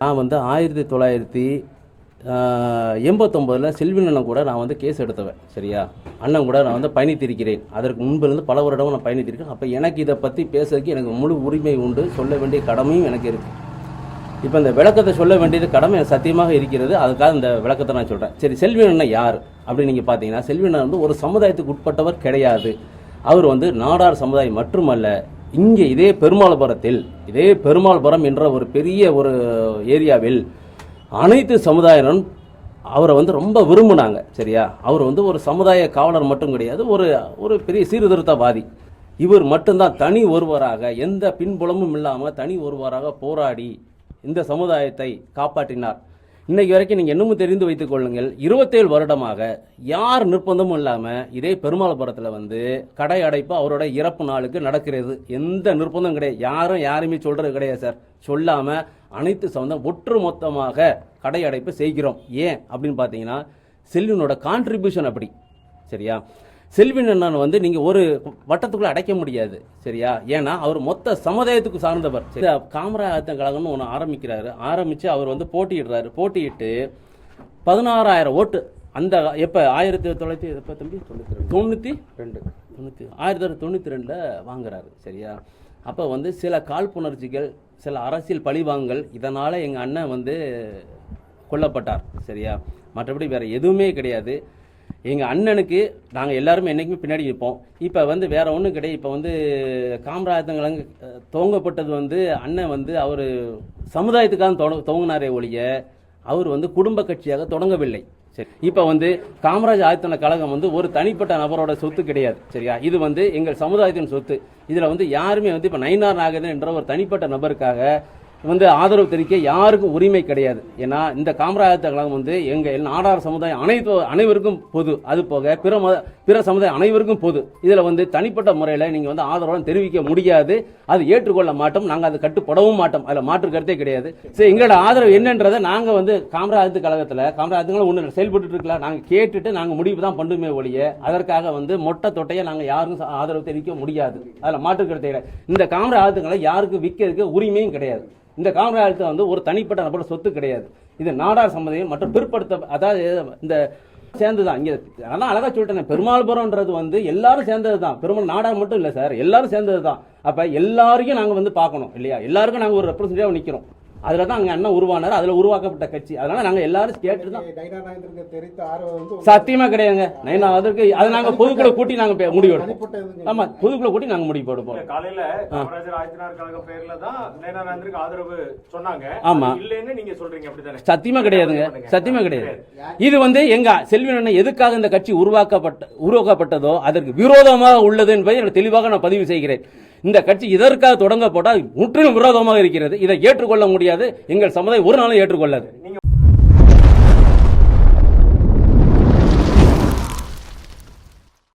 நான் வந்து ஆயிரத்தி தொள்ளாயிரத்தி எண்பத்தொம்போதில் செல்வினன் கூட நான் வந்து கேஸ் எடுத்தவன் சரியா? அண்ணன் கூட நான் வந்து பயணித்திருக்கிறேன். அதற்கு முன்பிலிருந்து பல வருடம் நான் பயணித்திருக்கேன். அப்போ எனக்கு இதை பற்றி பேசுறதுக்கு எனக்கு முழு உரிமை உண்டு. சொல்ல வேண்டிய கடமையும் எனக்கு இருக்குது இப்போ இந்த விளக்கத்தை சொல்ல வேண்டியது கடமை சத்தியமாக இருக்கிறது. அதுக்காக இந்த விளக்கத்தை நான் சொல்கிறேன் சரி செல்வினன் யார் அப்படின்னு நீங்கள் பார்த்தீங்கன்னா செல்வினன் வந்து ஒரு சமுதாயத்துக்கு உட்பட்டவர் கிடையாது. அவர் வந்து நாடார் சமுதாயம் மட்டுமல்ல இங்கே இதே பெருமாள்புரத்தில் இதே பெருமாள்புரம் என்ற ஒரு பெரிய ஒரு ஏரியாவில் அனைத்து சமுதாயம் அவரை வந்து ரொம்ப விரும்புனாங்க சரியா? அவர் வந்து ஒரு சமுதாய காவலர் மட்டும் கிடையாது ஒரு ஒரு பெரிய சீர்திருத்தவாதி. இவர் மட்டும்தான் தனி ஒருவராக எந்த பின்புலமும் இல்லாமல் தனி ஒருவராக போராடி இந்த சமுதாயத்தை காப்பாற்றினார். இன்னைக்கு வரைக்கும் நீங்கள் இன்னமும் தெரிந்து வைத்துக் கொள்ளுங்கள் இருபத்தேழு வருடமாக யார் நிர்பந்தமும் இல்லாமல் இதே பெருமாள்புரத்தில் வந்து கடை அடைப்பு அவரோட இறப்பு நாளுக்கு நடக்கிறது. எந்த நிர்பந்தம் கிடையாது. யாரும் யாருமே சொல்றது கிடையாது சார். சொல்லாமல் அனைத்து சம்பந்தம் ஒற்று மொத்தமாக கடை அடைப்பு செய்கிறோம். ஏன்? அப்படின்னு பார்த்தீங்கன்னா செல்வனோட கான்ட்ரிபியூஷன் அப்படி. சரியா? செல்வின் அண்ணன் வந்து நீங்கள் ஒரு வட்டத்துக்குள்ள அடைக்க முடியாது சரியா? ஏன்னா அவர் மொத்த சமுதாயத்துக்கு சார்ந்தவர். சரி, காமராஜ் கழகம்னு ஒன்று ஆரம்பிக்கிறாரு. ஆரம்பித்து அவர் வந்து போட்டியிடுறாரு. போட்டியிட்டு பதினாறாயிரம் ஓட்டு. அந்த எப்போ? ஆயிரத்தி தொள்ளாயிரத்தி எப்போ தம்பி? தொண்ணூற்றி ரெண்டு. தொண்ணூற்றி ஆயிரத்தி தொள்ளாயிரத்தி தொண்ணூற்றி ரெண்டில் வாங்குறாரு சரியா? அப்போ வந்து சில காழ்ப்புணர்ச்சிகள் சில அரசியல் பழிவாங்கல் இதனால் எங்கள் அண்ணன் வந்து கொல்லப்பட்டார் சரியா? மற்றபடி வேற எதுவுமே கிடையாது. எங்கள் அண்ணனுக்கு நாங்கள் எல்லாருமே என்றைக்குமே பின்னாடி இருப்போம் இப்போ வந்து வேற ஒன்றும் கிடையாது. இப்போ வந்து காமராஜங்களங்க துவங்கப்பட்டது வந்து அண்ணன் வந்து அவர் சமுதாயத்துக்காக தொட துவங்கினாரே ஒழிய அவர் வந்து குடும்ப கட்சியாக தொடங்கவில்லை. சரி இப்போ வந்து காமராஜ் ஆயத்தன கழகம் வந்து ஒரு தனிப்பட்ட நபரோட சொத்து கிடையாது. சரியா? இது வந்து எங்கள் சமுதாயத்தின் சொத்து. இதில் வந்து யாருமே வந்து இப்போ நயினார் நாகதன் என்ற ஒரு தனிப்பட்ட நபருக்காக வந்து ஆதரவு தெரிவிக்க யாருக்கும் உரிமை கிடையாது. ஏன்னா இந்த காமராஜர் கழகம் வந்து எங்கள் நாடார் சமுதாயம் அனைத்து அனைவருக்கும் பொது. அது போக பிற மத பிற சமுதாயம் அனைவருக்கும் பொது. இதில் வந்து தனிப்பட்ட முறையில் நீங்கள் வந்து ஆதரவு தெரிவிக்க முடியாது. அது ஏற்றுக்கொள்ள மாட்டோம். நாங்கள் அது கட்டுப்படவும் மாட்டோம். அதில் மாற்று கருத்தே கிடையாது. சரி எங்களோட ஆதரவு என்னன்றதை நாங்கள் வந்து காமராஜர் கழகத்தில் காமராஜர் ஒன்று செயல்பட்டு இருக்கலாம் நாங்கள் கேட்டுட்டு நாங்கள் முடிவு தான் பண்ணுமே ஒழிய அதற்காக வந்து மொட்டை தொட்டையை நாங்கள் யாருக்கும் ஆதரவு தெரிவிக்க முடியாது. அதில் மாற்று கருத்தை கிடையாது. இந்த காமராஜர்களை யாருக்கும் விற்கிறதுக்கு உரிமையும் கிடையாது. இந்த காமராஜத்தை வந்து ஒரு தனிப்பட்ட நபர் சொத்து கிடையாது. இது நாடார் சமுதாயம் மற்றும் பிற்படுத்த அதாவது இந்த சேர்ந்து தான் இங்கே அதான் அழகா சொல்லிட்டேன் பெருமாள்புரம்ன்றது வந்து எல்லாரும் சேர்ந்தது தான் பெருமாள் நாடார் மட்டும் இல்லை சார் எல்லாரும் சேர்ந்தது தான் அப்போ எல்லாரையும் நாங்கள் வந்து பார்க்கணும் இல்லையா? எல்லாருக்கும் நாங்கள் ஒரு ரெப்ரஸன்டேட்டிவ் நிற்கிறோம் அதில் தான் அங்கே அண்ணன் உருவானார். அதில் உருவாக்கப்பட்ட கட்சி. அதனால நாங்கள் எல்லாரும் கேட்டு தான் நயினா நாயந்திரனுக்கு தெரிவித்த ஆர்வம் வந்து உங்களுக்கு சத்தியமா கிடையாதுங்க. நைனா அதற்கு அதை நாங்கள் பொதுக்குழு கூட்டி நாங்கள் முடிவு எடுப்போம். தனிப்பட்ட இதுங்க. ஆமா பொதுக்குழு கூட்டி நாங்கள் முடிவு எடுப்போம். காலையில காமராஜர் ஆதித்தனார் கழக பேர்ல தான் நேனானந்தருக்கு ஆதரவு சொன்னாங்க. ஆமா. அது இல்லைன்னு நீங்க சொல்றீங்க அப்படித்தானே? சத்தியமா கிடையாதுங்க. சத்தியமா கிடையாது. இது வந்து எங்க செல்வியன் எதுக்காக இந்த கட்சி உருவாக்கப்பட்ட உருவாக்கப்பட்டதோ அதற்கு விரோதமாக உள்ளது என்பதை தெளிவாக நான் பதிவு செய்கிறேன். இந்த கட்சி இதற்காக தொடங்கப்பட்டால் முற்றிலும் விரோதமாக இருக்கிறது. இதை ஏற்றுக்கொள்ள முடியாது. எங்கள் சமுதாயம் ஒரு நாளும் ஏற்றுக்கொள்ளாது.